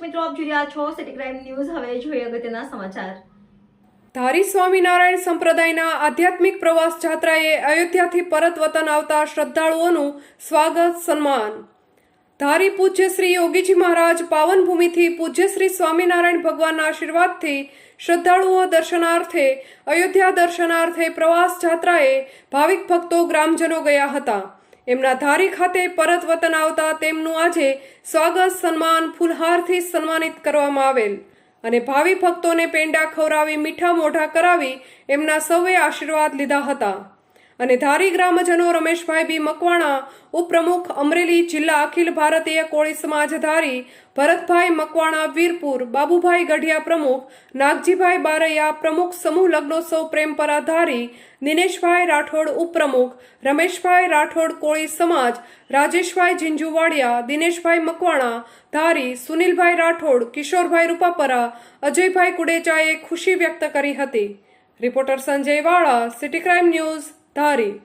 આપ જોઈ રહ્યા છો સિટી ક્રાઇમ ન્યૂઝ હવે જોઈએ અગત્યના સમાચાર. ધારી સ્વામિનારાયણ સંપ્રદાયના આધ્યાત્મિક પ્રવાસ જાત્રાએ અયોધ્યાથી પરત વતન આવતા શ્રદ્ધાળુઓનું સ્વાગત સન્માન. ધારી પૂજ્ય શ્રી યોગીજી મહારાજ પાવન ભૂમિથી પૂજ્ય શ્રી સ્વામિનારાયણ ભગવાનના આશીર્વાદથી શ્રદ્ધાળુઓ દર્શનાર્થે, અયોધ્યા દર્શનાર્થે પ્રવાસ જાત્રાએ ભાવિક ભક્તો, ગ્રામજનો ગયા હતા. એમના ધારી ખાતે પરત વતન આવતા તેમનું આજે સ્વાગત સન્માન ફૂલહારથી સન્માનિત કરવામાં આવેલ. અને ભાવિ ભક્તોને પેંડા ખવરાવી મીઠા મોઢા કરાવી એમના સૌએ આશીર્વાદ લીધા હતા. અને ધારી ગ્રામજનો રમેશભાઈ બી મકવાણા, ઉપપ્રમુખ અમરેલી જિલ્લા અખિલ ભારતીય કોળી સમાજ ધારી ભરતભાઈ મકવાણા, વીરપુર, બાબુભાઈ ગઢિયા પ્રમુખ, નાગજીભાઈ બારૈયા પ્રમુખ, સમૂહ લગ્નોત્સવ પ્રેમપરા ધારી દિનેશભાઈ રાઠોડ ઉપપ્રમુખ, રમેશભાઈ રાઠોડ કોળી સમાજ, રાજેશભાઈ જીંજુવાડિયા, દિનેશભાઈ મકવાણા, ધારી સુનિલભાઈ રાઠોડ, કિશોરભાઈ રૂપાપરા, અજયભાઈ કુડેચાએ ખુશી વ્યક્ત કરી હતી. રિપોર્ટર સંજય વાળા, સિટી ક્રાઇમ ન્યૂઝ ધારી